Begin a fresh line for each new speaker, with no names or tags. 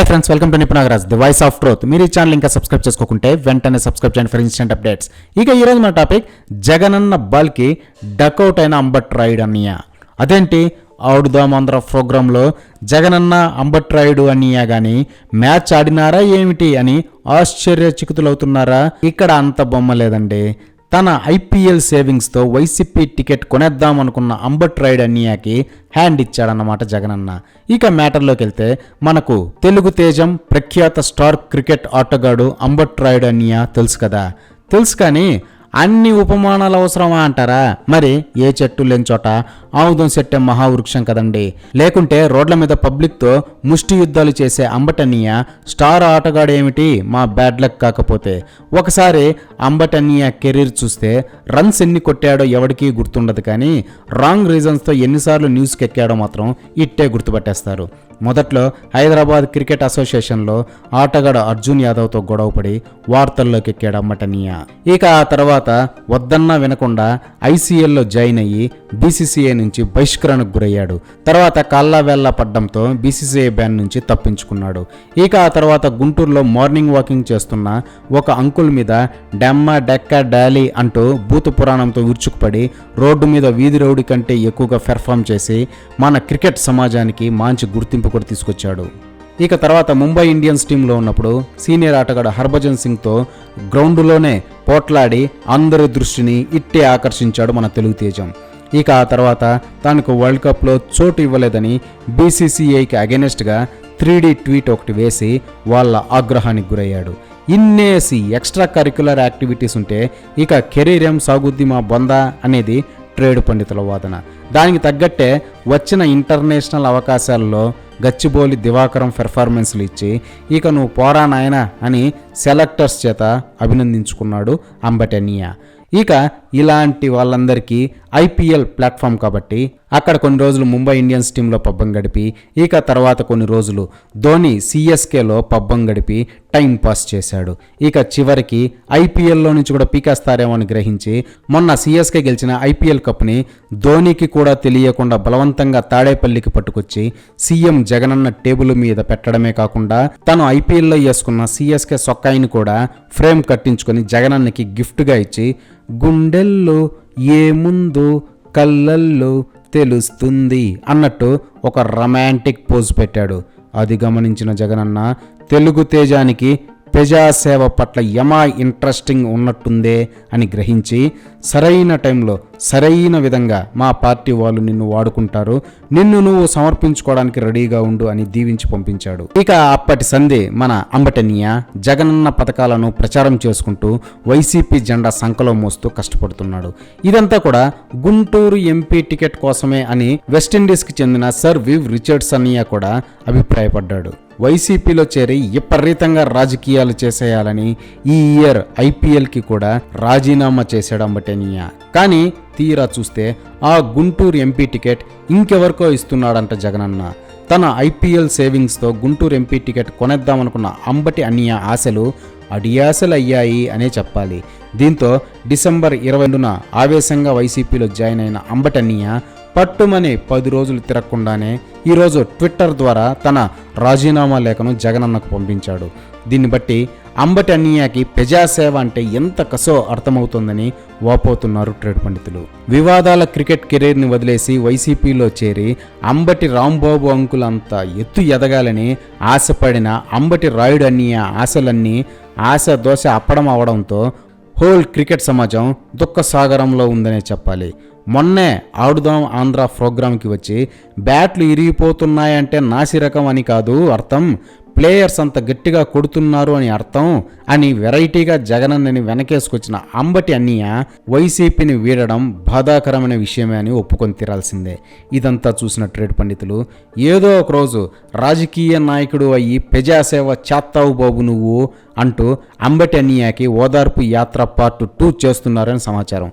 Hi friends welcome to Nipunagaraj the voice of truth మీరు ఈ channel ఇంకా subscribe చేసుకోకుంటే వెంటనే సబ్స్క్రైబ్ చేయండి ఫర్ ఇన్స్టెంట్ అప్డేట్స్ ఇక ఈరోజు మన టాపిక్ జగనన్న బాల్కి డకౌట్ అయిన అంబట్ రాయుడు అన్నయ్య అదేంటి? ఆడుదాం ఆంధ్ర ప్రోగ్రాంలో జగనన్న అంబట్ రాయుడు అన్నయ్య కానీ మ్యాచ్ ఆడినారా ఏమిటి అని ఆశ్చర్యచకితులవుతున్నారా? ఇక్కడ అంత బొమ్మ లేదండి. తన ఐపీఎల్ సేవింగ్స్తో వైసీపీ టికెట్ కొనేద్దాం అనుకున్న అంబట్ రైడ్ అన్యాకి హ్యాండ్ ఇచ్చాడన్నమాట జగనన్న. ఇక మ్యాటర్లోకి వెళ్తే మనకు తెలుగు తేజం ప్రఖ్యాత స్టార్ క్రికెట్ ఆటగాడు అంబట్ రాయుడు అన్నియా తెలుసు కదా. తెలుసు కానీ అన్ని ఉపమానాలు అవసరమా అంటారా? మరి ఏ చెట్టు లేని చోట ఆముదం సెట్టే మహావృక్షం కదండి. లేకుంటే రోడ్ల మీద పబ్లిక్తో ముష్టి యుద్ధాలు చేసే అంబటన్నయ్య స్టార్ ఆటగాడేమిటి? మా బ్యాడ్ లక్ కాకపోతే. ఒకసారి అంబటన్నయ్య కెరీర్ చూస్తే రన్స్ ఎన్ని కొట్టాడో ఎవరికీ గుర్తుండదు కానీ రాంగ్ రీజన్స్తో ఎన్నిసార్లు న్యూస్కి ఎక్కాడో మాత్రం ఇట్టే గుర్తుపట్టేస్తారు. మొదట్లో హైదరాబాద్ క్రికెట్ అసోసియేషన్లో ఆటగాడు అర్జున్ యాదవ్తో గొడవపడి వార్తల్లోకి ఎక్కాడు అమ్మటనీయ ఇక ఆ తర్వాత వద్దన్నా వినకుండా ఐసీఎల్లో జాయిన్ అయ్యి బీసీసీఐ నుంచి బహిష్కరణకు గురయ్యాడు. తర్వాత కాల్లా పడ్డంతో బీసీసీఐ బ్యాన్ నుంచి తప్పించుకున్నాడు. ఇక ఆ తర్వాత గుంటూరులో మార్నింగ్ వాకింగ్ చేస్తున్న ఒక అంకుల్ మీద డెమ్మ డెక్క డాలీ అంటూ భూత పురాణంతో ఉరుచుకుపడి రోడ్డు మీద వీధి రౌడి కంటే ఎక్కువగా పెర్ఫామ్ చేసి మన క్రికెట్ సమాజానికి మంచి గుర్తింపు కూడా తీసుకొచ్చాడు. ఇక తర్వాత ముంబై ఇండియన్స్ టీంలో ఉన్నప్పుడు సీనియర్ ఆటగాడు హర్భజన్ సింగ్తో గ్రౌండ్లోనే పోట్లాడి అందరి దృష్టిని ఇట్టే ఆకర్షించాడు మన తెలుగు తేజం. ఇక ఆ తర్వాత తనకు వరల్డ్ కప్లో చోటు ఇవ్వలేదని బీసీసీఐకి అగెనెస్ట్గా త్రీ ట్వీట్ ఒకటి వేసి వాళ్ళ ఆగ్రహానికి గురయ్యాడు. ఇన్నేసి ఎక్స్ట్రా కరిక్యులర్ యాక్టివిటీస్ ఉంటే ఇక కెరీర్ ఏం సాగుద్ది మా బొందా అనేది ట్రేడ్ పండితుల వాదన. దానికి తగ్గట్టే వచ్చిన ఇంటర్నేషనల్ అవకాశాల్లో గచ్చిబోలి దివాకరం పెర్ఫార్మెన్స్లు ఇచ్చి ఇక నువ్వు పోరా నాయనా అని సెలెక్టర్స్ చేత అభినందించుకున్నాడు అంబటెనియా. ఇక ఇలాంటి వాళ్ళందరికీ ఐపీఎల్ ప్లాట్ఫామ్ కాబట్టి అక్కడ కొన్ని రోజులు ముంబై ఇండియన్స్ టీంలో పబ్బం గడిపి ఇక తర్వాత కొన్ని రోజులు ధోని సిఎస్కేలో పబ్బం గడిపి టైం పాస్ చేశాడు. ఇక చివరికి ఐపీఎల్లో నుంచి కూడా పీకేస్తారేమో అని గ్రహించి మొన్న సిఎస్కే గెలిచిన ఐపీఎల్ కప్ని ధోనికి కూడా తెలియకుండా బలవంతంగా తాడేపల్లికి పట్టుకొచ్చి సీఎం జగనన్న టేబుల్ మీద పెట్టడమే కాకుండా తను ఐపీఎల్లో వేసుకున్న సిఎస్కే సొక్కాయిని కూడా ఫ్రేమ్ కట్టించుకొని జగనన్నకి గిఫ్ట్గా ఇచ్చి గుండెల్లో ఏముందో కళ్ళల్లో తెలుస్తుంది అన్నట్టు ఒక రొమాంటిక్ పోజ్ పెట్టాడు. అది గమనించిన జగనన్న తెలుగు తేజానికి ప్రజాసేవ పట్ల యమా ఇంట్రెస్టింగ్ ఉన్నట్టుందే అని గ్రహించి సరైన టైంలో సరైన విధంగా మా పార్టీ వాళ్ళు నిన్ను వాడుకుంటారు నిన్ను నువ్వు సమర్పించుకోవడానికి రెడీగా ఉండు అని దీవించి పంపించాడు. ఇక అప్పటి సంధి మన అంబటనీయ జగనన్న పథకాలను ప్రచారం చేసుకుంటూ వైసీపీ జెండా సంకలం మోస్తూ కష్టపడుతున్నాడు. ఇదంతా కూడా గుంటూరు ఎంపీ టికెట్ కోసమే అని వెస్టిండీస్కి చెందిన సర్ వివ్ రిచర్డ్స్ అన్నయ్య కూడా అభిప్రాయపడ్డాడు. వైసీపీలో చేరి విపరీతంగా రాజకీయాలు చేసేయాలని ఈ ఇయర్ ఐపీఎల్కి కూడా రాజీనామా చేశాడు అంబటేనియా. కానీ తీరా చూస్తే ఆ గుంటూరు ఎంపీ టికెట్ ఇంకెవరికో ఇస్తున్నాడంట జగనన్న. తన ఐపీఎల్ సేవింగ్స్తో గుంటూరు ఎంపీ టికెట్ కొనేద్దామనుకున్న అంబటి అన్నయ్య ఆశలు అడియాసలు అయ్యాయి అనే చెప్పాలి. దీంతో డిసెంబర్ ఇరవై రెండున ఆవేశంగా వైసీపీలో జాయిన్ అయిన అంబటన్నయ్య పట్టుమని పది రోజులు తిరగకుండానే ఈరోజు ట్విట్టర్ ద్వారా తన రాజీనామా లేఖను జగనన్నకు పంపించాడు. దీన్ని బట్టి అంబటి అన్నయ్యకి ప్రజాసేవ అంటే ఎంత కసో అర్థమవుతుందని వాపోతున్నారు ట్రేడ్ పండితులు. వివాదాల క్రికెట్ కెరీర్ని వదిలేసి వైసీపీలో చేరి అంబటి రాంబాబు అంకులంత ఎత్తు ఎదగాలని ఆశపడిన అంబటి రాయుడు అన్నయ్య ఆశలన్నీ ఆశ దోశ అప్పడం అవడంతో హోల్ క్రికెట్ సమాజం దుఃఖ సాగరంలో ఉందనే చెప్పాలి. మొన్నే ఆడుదాం ఆంధ్ర ప్రోగ్రాంకి వచ్చి బ్యాట్లు ఇరిగిపోతున్నాయంటే నాసిరకం అని కాదు అర్థం. ప్లేయర్స్ అంత గట్టిగా కొడుతున్నారు అని అర్థం. అని వెరైటీగా జగనన్నని వెనకేసుకొచ్చిన అంబటి అన్నయ్య వైసీపీని వీడడం బాధాకరమైన విషయమే అని ఒప్పుకొని తీరాల్సిందే. ఇదంతా చూసిన ట్రేడ్ పండితులు ఏదో ఒక రోజు రాజకీయ నాయకుడు అయ్యి ప్రజాసేవ చేస్తావు బాబు నువ్వు అంటూ అంబటి అన్నయ్యకి ఓదార్పు యాత్ర పార్ట్ టూ చేస్తున్నారని సమాచారం.